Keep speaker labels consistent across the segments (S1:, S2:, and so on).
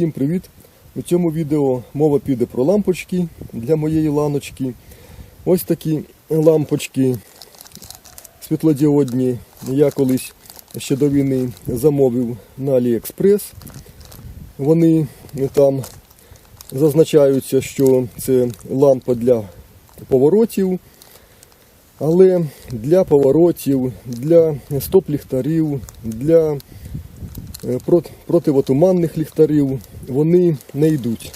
S1: Всім привіт! У цьому відео мова піде про лампочки для моєї ланочки. Ось такі лампочки світлодіодні. Я колись ще до війни замовив на AliExpress. Вони там зазначаються, що це лампа для поворотів. Але для поворотів, для стоп-ліхтарів, для противотуманних ліхтарів вони не йдуть.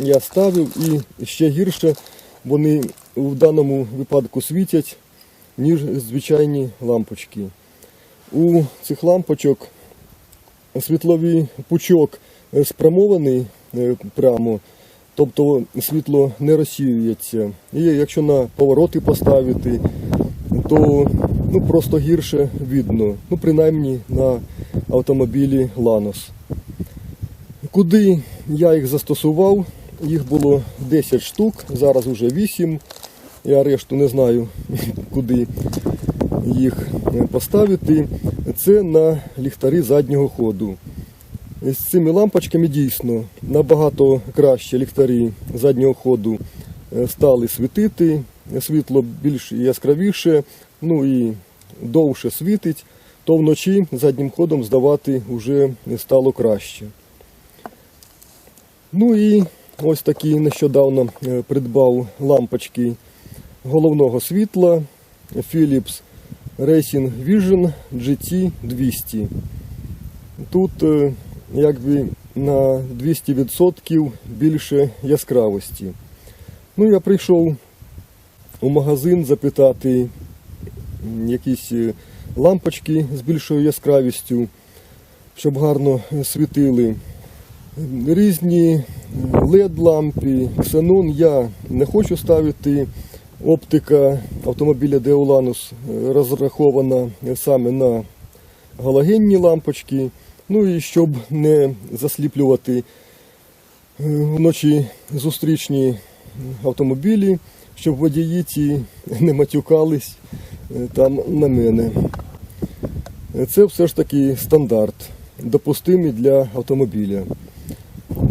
S1: Я ставив і ще гірше вони в даному випадку світять, ніж звичайні лампочки. У цих лампочок світловий пучок е, спрямований е, прямо, тобто світло не розсіюється. І якщо на повороти поставити, то ну, просто гірше видно, ну, принаймні на автомобілі Lanos. Куди я їх застосував? Їх було 10 штук, зараз вже 8. Я решту не знаю, куди їх поставити. Це на ліхтарі заднього ходу. З цими лампочками дійсно набагато краще ліхтарі заднього ходу е, стали світити, світло більш яскравіше, ну і довше світить, то вночі заднім ходом здавати вже стало краще. Ну і ось такі нещодавно е, придбав лампочки головного світла Philips Racing Vision GT 200. Тут е, якби на 200% більше яскравості. Ну, я прийшов у магазин запитати якісь е, лампочки з більшою яскравістю, щоб гарно світили. Різні LED-лампи, ксенон я не хочу ставити. Оптика автомобіля Deolanus е, розрахована саме на галогенні лампочки. Ну і щоб не засліплювати е, вночі зустрічні автомобілі, щоб водії ті не матюкались е, там на мене. Це все ж таки стандарт, допустимий для автомобіля.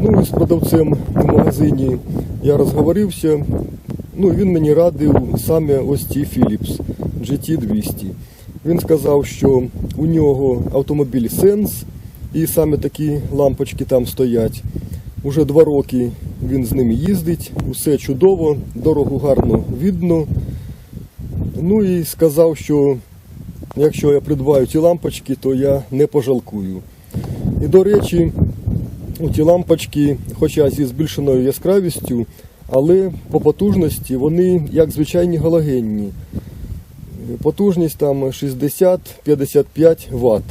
S1: Ну і з продавцем в магазині я розговорився. Ну, він мені радив саме ось ці Philips GT200. Він сказав, що у нього автомобіль Sense, і саме такі лампочки там стоять. Уже два роки він з ними їздить, усе чудово, дорогу гарно видно. Ну і сказав, що якщо я придбаю ці лампочки, то я не пожалкую. І до речі, ті лампочки, хоча зі збільшеною яскравістю, але по потужності вони як звичайні галогенні. Потужність там 60-55 Вт.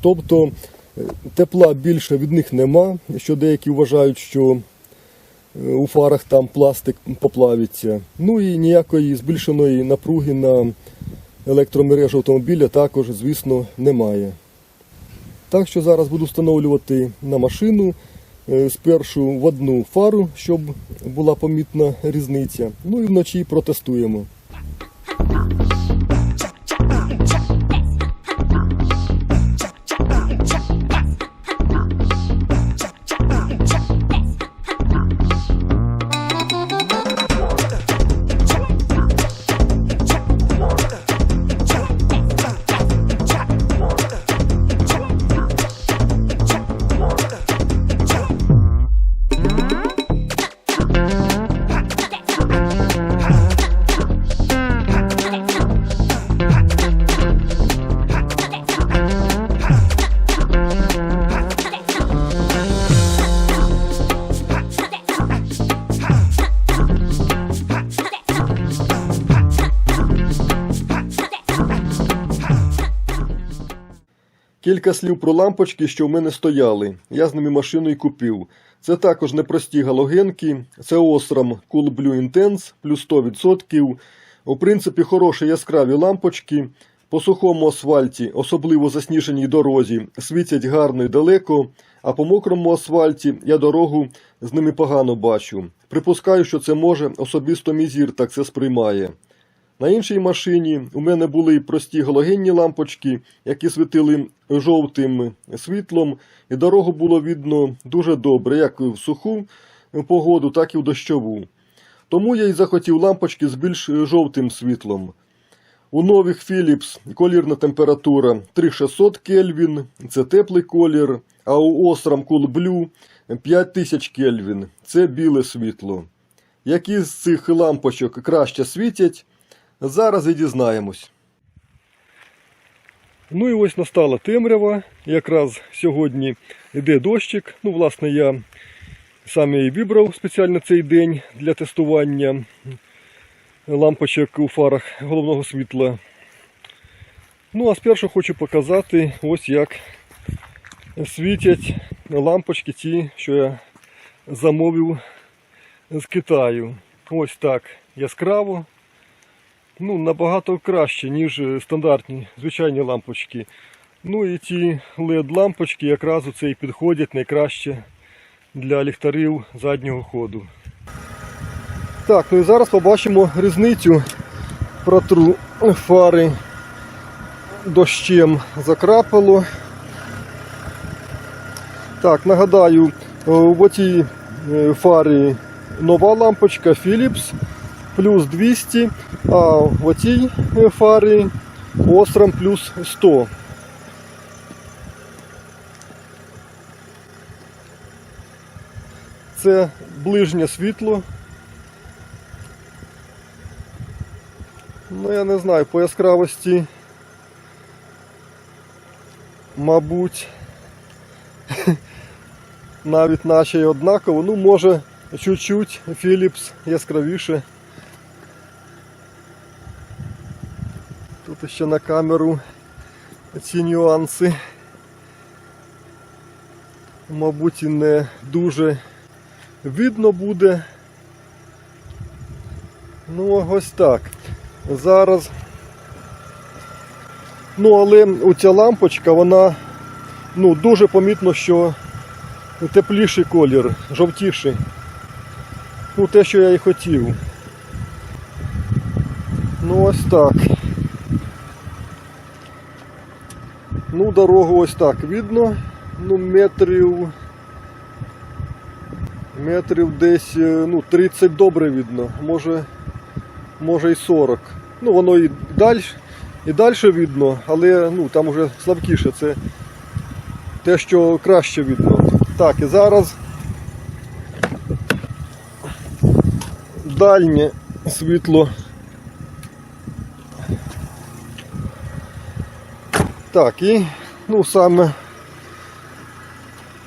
S1: Тобто е, тепла більше від них нема, що деякі вважають, що е, у фарах там пластик поплавиться. Ну і ніякої збільшеної напруги на електромережу автомобіля також, звісно, немає. Так що зараз буду встановлювати на машину е, спершу в одну фару, щоб була помітна різниця. Ну і вночі протестуємо. Кілька слів про лампочки, що в мене стояли. Я з ними машину і купив. Це також непрості галогенки. Це Osram Cool Blue Intense плюс 100%. У принципі, хороші яскраві лампочки. По сухому асфальті, особливо засніженій дорозі, світять гарно і далеко, а по мокрому асфальті я дорогу з ними погано бачу. Припускаю, що це може особисто мій зір так це сприймає. На іншій машині у мене були прості галогенні лампочки, які світили жовтим світлом, і дорогу було видно дуже добре, як в суху погоду, так і в дощову. Тому я й захотів лампочки з більш жовтим світлом. У нових Philips колірна температура 3600 Кельвін, це теплий колір, а у Osram Cool Blue 5000 Кельвін, це біле світло. Які з цих лампочок краще світять, зараз і дізнаємось. Ну і ось настала темрява. Якраз сьогодні йде дощик. Ну, власне, я саме і вибрав спеціально цей день для тестування лампочок у фарах головного світла. Ну, а спершу хочу показати, ось як світять лампочки ті, що я замовив з Китаю. Ось так яскраво. Ну, набагато краще, ніж стандартні звичайні лампочки. Ну і ті LED-лампочки якраз оце і підходять найкраще для ліхтарів заднього ходу. Так, ну і зараз побачимо різницю протру фари дощем закрапало. Так, нагадаю, в отій е, фарі нова лампочка Philips плюс 200, а в отій е, фарі Osram плюс 100. Це ближнє світло. Ну, я не знаю, по яскравості, мабуть, навіть наче й однаково. Ну, може, чуть-чуть Philips яскравіше. Тут ще на камеру ці нюанси. Мабуть, і не дуже видно буде. Ну, ось так. Зараз. Ну, але оця лампочка, вона ну, дуже помітно, що тепліший колір, жовтіший. Ну, те, що я і хотів. Ну, ось так. Ну, дорогу ось так видно. Ну, метрів. Метрів десь е, ну, 30 добре видно. Може може і 40. Ну, воно і далі, і далі видно, але ну, там вже слабкіше. Це те, що краще видно. Так, і зараз дальнє світло. Так, і ну саме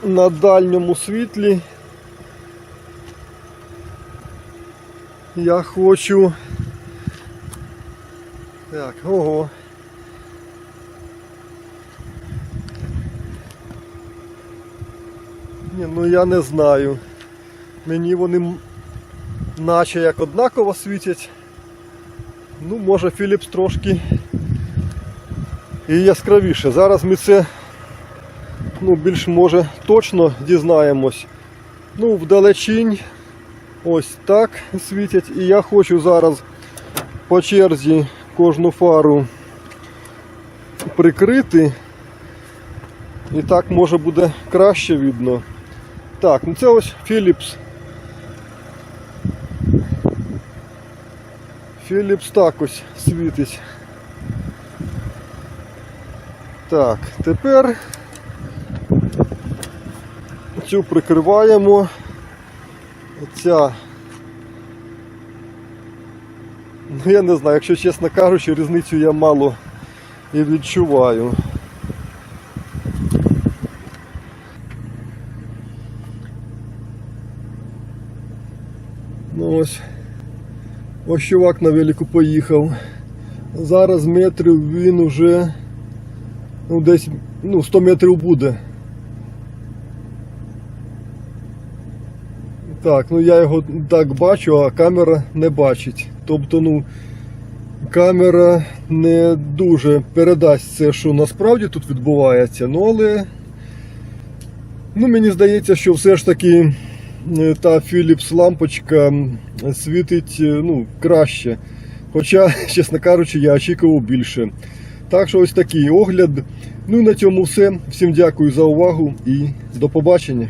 S1: на дальньому світлі я хочу так, ого. Ні, ну я не знаю. Мені вони наче як однаково світять. Ну, може Philips трошки і яскравіше. Зараз ми це ну, більш може точно дізнаємось. Ну, вдалечінь ось так світять. І я хочу зараз по черзі кожну фару прикрити. І так може буде краще видно. Так, ну це ось Philips. Philips так ось світить. Так, тепер цю прикриваємо. Ця Ну, я не знаю, якщо чесно кажучи, різницю я мало і відчуваю. Ну ось. Ось чувак на велику поїхав. Зараз метрів він уже ну, десь ну, 100 метрів буде. Так, ну я його так бачу, а камера не бачить. Тобто, ну, камера не дуже передасть це, що насправді тут відбувається, ну але ну, мені здається, що все ж таки е, та Philips лампочка світить е, ну, краще. Хоча, чесно кажучи, я очікував більше. Так що ось такий огляд. Ну і на цьому все. Всім дякую за увагу і до побачення.